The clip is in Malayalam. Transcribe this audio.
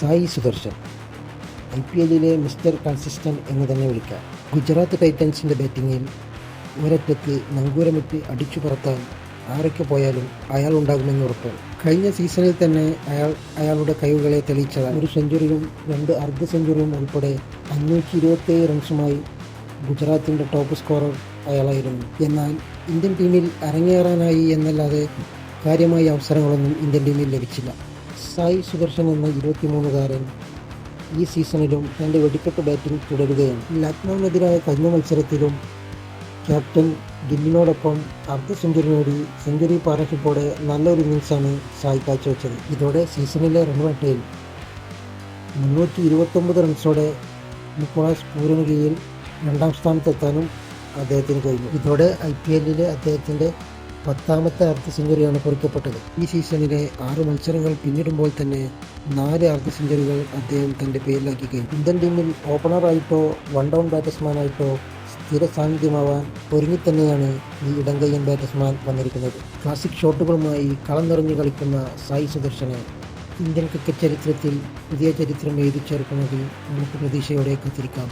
സായി സുദർശൻ ഐ പി എല്ലിലെ മിസ്റ്റർ കൺസിസ്റ്റന്റ് എന്ന് തന്നെ വിളിക്കാം. ഗുജറാത്ത് ടൈറ്റൻസിന്റെ ബാറ്റിങ്ങിൽ ഒരറ്റത്ത് നങ്കൂരമിട്ട് അടിച്ചു പറത്താൻ ആരൊക്കെ പോയാലും അയാൾ ഉണ്ടാകുമെന്ന് ഉറപ്പ്. കഴിഞ്ഞ സീസണിൽ തന്നെ അയാൾ അയാളുടെ കഴിവുകളെ തെളിയിച്ചതാണ്. ഒരു സെഞ്ചുറിയും രണ്ട് അർദ്ധ സെഞ്ചുറിയും ഉൾപ്പെടെ അഞ്ഞൂറ്റി ഇരുപത്തേഴ് റൺസുമായി ഗുജറാത്തിന്റെ ടോപ്പ് സ്കോറർ അയാളായിരുന്നു. എന്നാൽ ഇന്ത്യൻ ടീമിൽ അരങ്ങേറാനായി എന്നല്ലാതെ കാര്യമായ അവസരങ്ങളൊന്നും ഇന്ത്യൻ ടീമിൽ ലഭിച്ചില്ല. സായി സുദർശൻ എന്ന ഇരുപത്തിമൂന്നുകാരൻ ഈ സീസണിലും തന്റെ വെടിക്കെട്ട് ബാറ്റിംഗ് തുടരുകയാണ്. ലക്നൌവിനെതിരായ കഴിഞ്ഞ മത്സരത്തിലും ക്യാപ്റ്റൻ ഗില്ലിനോടൊപ്പം അർദ്ധ സെഞ്ചുറി നേടി സെഞ്ചുറി പാർട്ണർഷിപ്പോടെ നല്ലൊരു ഇന്നിങ്സാണ് സായി കാഴ്ചവെച്ചത്. ഇതോടെ സീസണിലെ റൺവേട്ടയിൽ മുന്നൂറ്റി ഇരുപത്തൊമ്പത് റൺസോടെ നിക്കോളാസ് പൂരണികയിൽ രണ്ടാം സ്ഥാനത്തെത്താനും അദ്ദേഹത്തിന് കഴിഞ്ഞു. ഇതോടെ ഐ പി എല്ലിലെ അദ്ദേഹത്തിന്റെ പത്താമത്തെ അർദ്ധ സെഞ്ചുറിയാണ് കുറിക്കപ്പെട്ടത് ഈ സീസണിലെ ആറ് മത്സരങ്ങൾ പിന്നിടുമ്പോൾ തന്നെ നാല് അർദ്ധ സെഞ്ചുറികൾ അദ്ദേഹം തന്റെ പേരിലാക്കി കഴിഞ്ഞു. ഇന്ത്യൻ ടീമിൽ ഓപ്പണറായിട്ടോ വൺ ഡൗൺ ബാറ്റ്സ്മാനായിട്ടോ സ്ഥിര സാന്നിധ്യമാവാൻ ഒരുങ്ങി തന്നെയാണ് ഈ ഇടങ്കയ്യൻ ബാറ്റ്സ്മാൻ വന്നിരിക്കുന്നത്. ക്ലാസിക് ഷോട്ടുകളുമായി കളം നിറഞ്ഞു കളിക്കുന്ന സായി സുദർശനെ ഇന്ത്യൻ ക്രിക്കറ്റ് ചരിത്രത്തിൽ പുതിയ ചരിത്രം എഴുതി ചേർക്കുന്നതിൽ നമുക്ക് പ്രതീക്ഷയോടെ കാത്തിരിക്കാം.